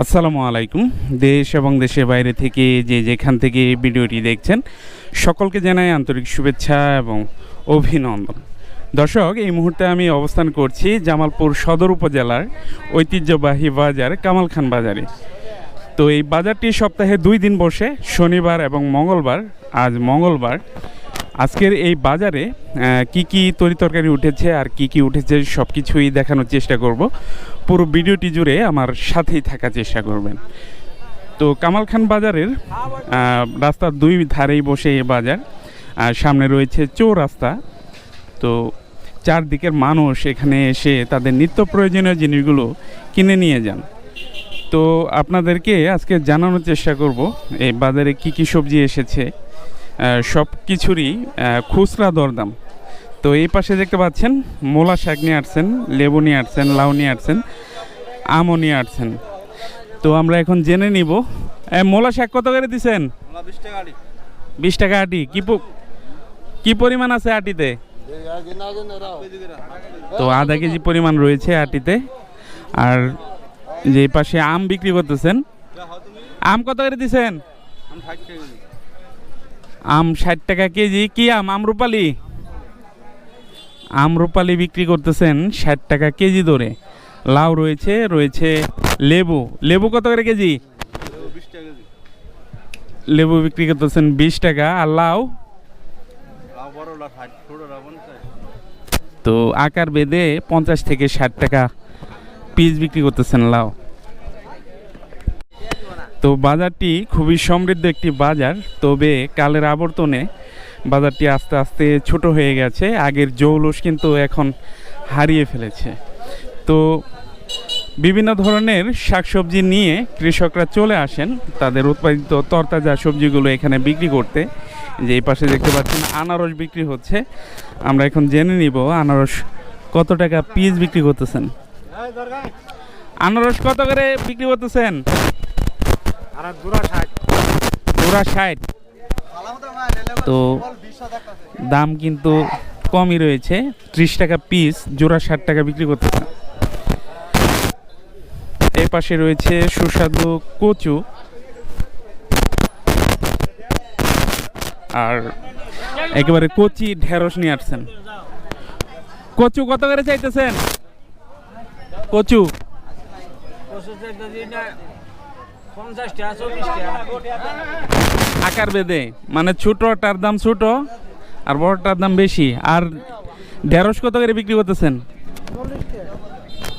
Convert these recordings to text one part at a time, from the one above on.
আসসালামু আলাইকুম। দেশ এবং দেশের বাইরে থেকে যে যেখান থেকে ভিডিওটি দেখছেন, সকলকে জানাই আন্তরিক শুভেচ্ছা এবং অভিনন্দন। দর্শক, এই মুহূর্তে আমি অবস্থান করছি জামালপুর সদর উপজেলার ঐতিহ্যবাহী বাজার কামালখান বাজারে। তো এই বাজারটি সপ্তাহে দুই দিন বসে, শনিবার এবং মঙ্গলবার, আজ মঙ্গলবার। আজকের এই বাজারে কি কি তরিতরকারি উঠেছে আর কি কি উঠেছে সব কিছুই দেখানোর চেষ্টা করব। পুরো ভিডিওটি জুড়ে আমার সাথেই থাকার চেষ্টা করবেন। তো কামাল খান বাজারের রাস্তার দুই ধারেই বসে এই বাজার, আর সামনে রয়েছে চৌরাস্তা। তো চারদিকের মানুষ এখানে এসে তাদের নিত্য প্রয়োজনীয় জিনিসগুলো কিনে নিয়ে যান। তো আপনাদেরকে আজকে জানানোর চেষ্টা করব, এই বাজারে কি কি সবজি এসেছে সব কিছুরই খুচরা দরদাম। তো এই পাশে দেখতে পাচ্ছেন মোলা শাক নিয়ে আসছেন লেবু নিয়ে আসছেন লাউ নিয়ে আসছেন আমও নিয়ে আসছেন। তো আমরা এখন জেনে নিব মোলা শাক কত করে দিছেন? বিশ টাকা আটি। কি কি পরিমাণ আছে আটিতে? তো আধা কেজি পরিমাণ রয়েছে আটিতে। আর যে পাশে আম বিক্রি করতেছেন আম কত করে দিছেন? আম ষাট টাকা কেজি। কি আম? আমরুপালি আমরুপালি বিক্রি করতেছেন ষাট টাকা কেজি দরে। লাউ রয়েছে রয়েছে লেবু। লেবু কত করে কেজি? লেবু বিক্রি করতেছেন বিশ টাকা। আর লাউ? তো আকার বেঁধে পঞ্চাশ থেকে ষাট টাকা পিস বিক্রি করতেছেন লাউ। তো বাজারটি খুবই সমৃদ্ধ একটি বাজার। তবে কালের আবর্তনে বাজারটি আস্তে আস্তে ছোট হয়ে গেছে। আগের জৌলুস কিন্তু এখন হারিয়ে ফেলেছে। তো বিভিন্ন ধরনের শাকসবজি নিয়ে কৃষকরা চলে আসেন। তাদের উৎপাদিত তরতাজা সবজিগুলো এখানে বিক্রি করতে। যে এই পাশে দেখতে পাচ্ছেন আনারস বিক্রি হচ্ছে। আমরা এখন জেনে নিব আনারস কত টাকা পিস বিক্রি করতেছেন। আনারস কত করে বিক্রি করতেছেন? ষাট। তো দাম কিন্তু কমই রয়েছে। ত্রিশ টাকা পিস জোড়া ষাট টাকা বিক্রি করতেছে এই পাশে রয়েছে সুস্বাদু কচু। আর একেবারে কচি ঢেঁড়স নিয়ে আসছেন। কচু কত করে চাইতেছেন? কচু? আকার বেঁধে মানে ছোটটার দাম ছোট আর বড়টার দাম বেশি। আর ঢেঁড়স কত করে বিক্রি করতেছেন?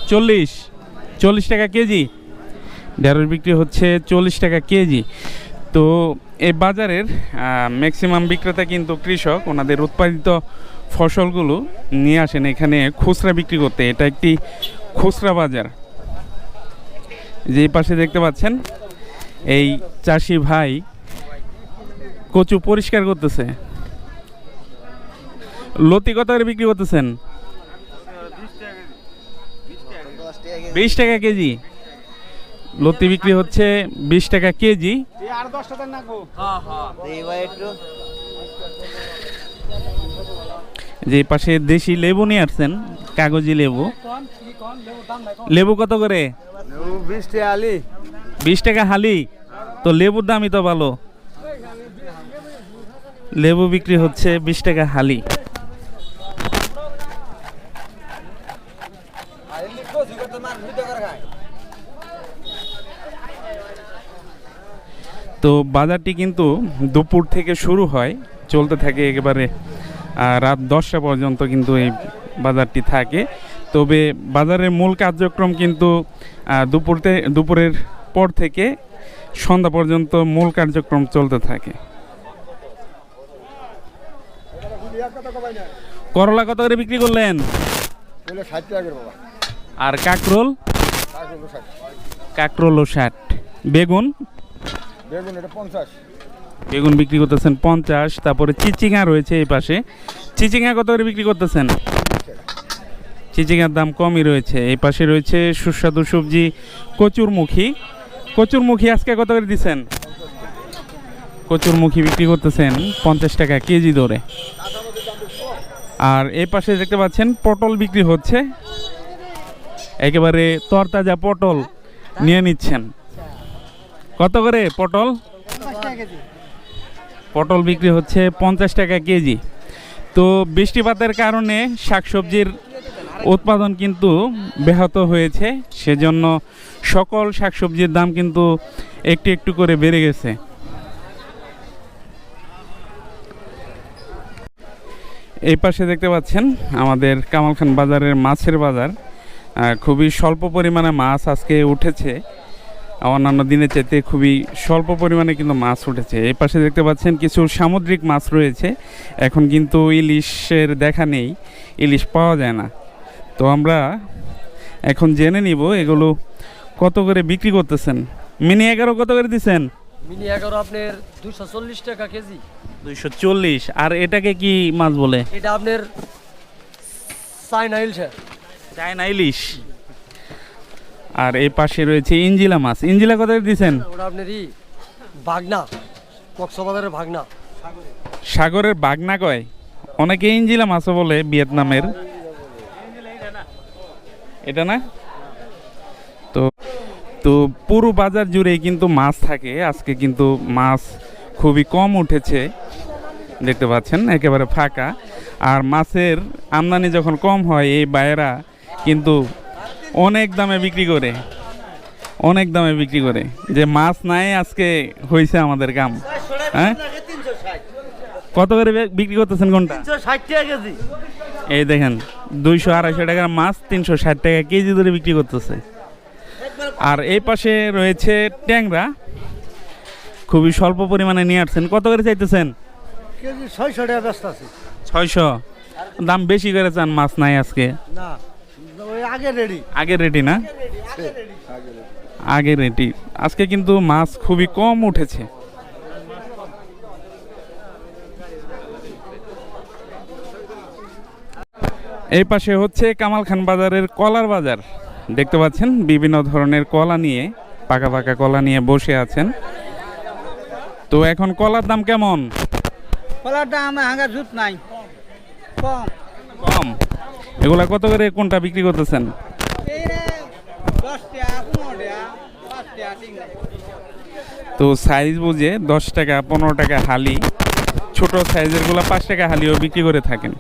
চল্লিশ। চল্লিশ টাকা কেজি। ঢেঁড়স বিক্রি হচ্ছে চল্লিশ টাকা কেজি। তো এই বাজারের ম্যাক্সিমাম বিক্রেতা কিন্তু কৃষক। ওনাদের উৎপাদিত ফসলগুলো নিয়ে আসেন এখানে খুচরা বিক্রি করতে। এটা একটি খুচরা বাজার। যে পাশে দেখতে পাচ্ছেন এই চাষি ভাই কচু পরিষ্কার করতেছে। লতি কত করে বিক্রি করতেছেন? বিশ টাকা কেজি। লতি বিক্রি হচ্ছে বিশ টাকা কেজি। যে পাশে দেশি লেবু নিয়ে আসছেন, কাগজি লেবু। লেবু কত করে? হালি। তো লেবুর দামই তো ভালো। লেবু বিক্রি হচ্ছে বিশ টাকা হালি। তো বাজারটি কিন্তু দুপুর থেকে শুরু হয়, চলতে থাকে একেবারে রাত দশটা পর্যন্ত কিন্তু এই বাজারটি থাকে। তবে বাজারের মূল কার্যক্রম কিন্তু দুপুরতে দুপুরের পর থেকে সন্ধ্যা পর্যন্ত মূল কার্যক্রম চলতে থাকে। করলা কত করে বিক্রি করলেন? আর কাকরোল? কাকরোল ও ষাট। বেগুন? বেগুন বেগুন বিক্রি করতেছেন পঞ্চাশ, তারপরে চিচিঙা রয়েছে এই পাশে। চিচিঙা কত করে বিক্রি করতেছেন? চিচিঙার দাম কমই রয়েছে। এই পাশে রয়েছে সুস্বাদু সবজি কচুরমুখী। কচুরমুখী আজকে কত করে দিচ্ছেন কচুরমুখী বিক্রি করতেছেন পঞ্চাশ টাকা কেজি দরে। আর এই পাশে দেখতে পাচ্ছেন পটল বিক্রি হচ্ছে। একেবারে তরতাজা পটল নিয়ে নিচ্ছেন। কত করে পটল? পটল বিক্রি হচ্ছে পঞ্চাশ টাকা কেজি। তো বৃষ্টিপাতের কারণে শাকসবজির উৎপাদন কিন্তু ব্যাহত হয়েছে, সেজন্য সকল শাকসবজির দাম কিন্তু একটু একটু করে বেড়ে গেছে। এই পাশে দেখতে পাচ্ছেন আমাদের কামালখান বাজারের মাছের বাজার। খুবই স্বল্প পরিমাণে মাছ আজকে উঠেছে। অন্যান্য দিনের চাইতে খুবই স্বল্প পরিমাণে কিন্তু মাছ উঠেছে। এই পাশে দেখতে পাচ্ছেন কিছু সামুদ্রিক মাছ রয়েছে। এখন কিন্তু ইলিশের দেখা নেই। ইলিশ পাওয়া যায় না। তো আমরা এখন জেনে নিব এগুলো কত করে বিক্রি করতেছেন। মিনি এগারো কত করে দিচ্ছেন মিনি এগারো আপনার দুশো চল্লিশ টাকা কেজি। দুইশো চল্লিশ। আর এটাকে কি মাছ বলে? এটা আপনার ইলশা। চায়না ইলিশ। আর এই পাশে রয়েছে ইঞ্জিলা মাছ। ইঞ্জিলা কত করে দিচ্ছেন ওটা আপনার ই বাগনা কক্সবাজারের ভাগনা। সাগরের বাগনা কয়? অনেকে ইঞ্জিলা মাছও বলে ভিয়েতনামের। এটা না? তো তো পুরো বাজার জুড়েই কিন্তু মাছ থাকে। আজকে কিন্তু মাছ খুবই কম উঠেছে দেখতে পাচ্ছেন একেবারে ফাঁকা। আর মাছের আমদানি যখন কম হয় এই বায়েরা কিন্তু অনেক দামে বিক্রি করে। অনেক দামে বিক্রি করে। যে মাছ নাই আজকে হয়েছে আমাদের কাম। হ্যাঁ? কত করে বিক্রি করতেছেন কোনটা? এই দেখেন দুইশো আড়াইশো টাকার মাছ তিনশো ষাট টাকা কেজি ধরে বিক্রি করতেছে। আর এই পাশে রয়েছে ট্যাংরা। খুবই স্বল্প পরিমাণে নিয়ে আসছেন। কত করে চাইতেছেন? ছয়শো টাকা ব্যস্ত আছে। ছয়শো? দাম বেশি করে চান মাছ নাই আজকে? আগে রেডি। না? আগের রেটি আজকে কিন্তু মাছ খুবই কম উঠেছে। এই পাশে হচ্ছে কামাল খান বাজারের কলার বাজার। দেখতে পাচ্ছেন বিভিন্ন ধরনের কলা নিয়ে পাকা পাকা কলা নিয়ে বসে আছেন। তো এখন কলার দাম কেমন? কলার দাম হাঙ্গা জুত নাই। কম। কম। এগুলা কত করে কোনটা বিক্রি করতেছেন? তো সাইজ বুঝে দশ টাকা পনেরো টাকা হালি। ছোট সাইজেরগুলা পাঁচ টাকা হালিও বিক্রি করে থাকেন।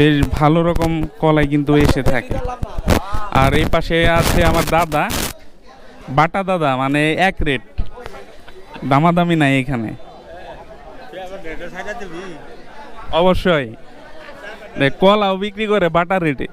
বেশ ভালো রকম কলাই কিন্তু এসে থাকে। আর এই পাশে আছে আমার দাদা, বাটা দাদা মানে এক রেট। দামাদামি নাই এখানে। অবশ্যই। কলাও বিক্রি করে বাটা রেটে।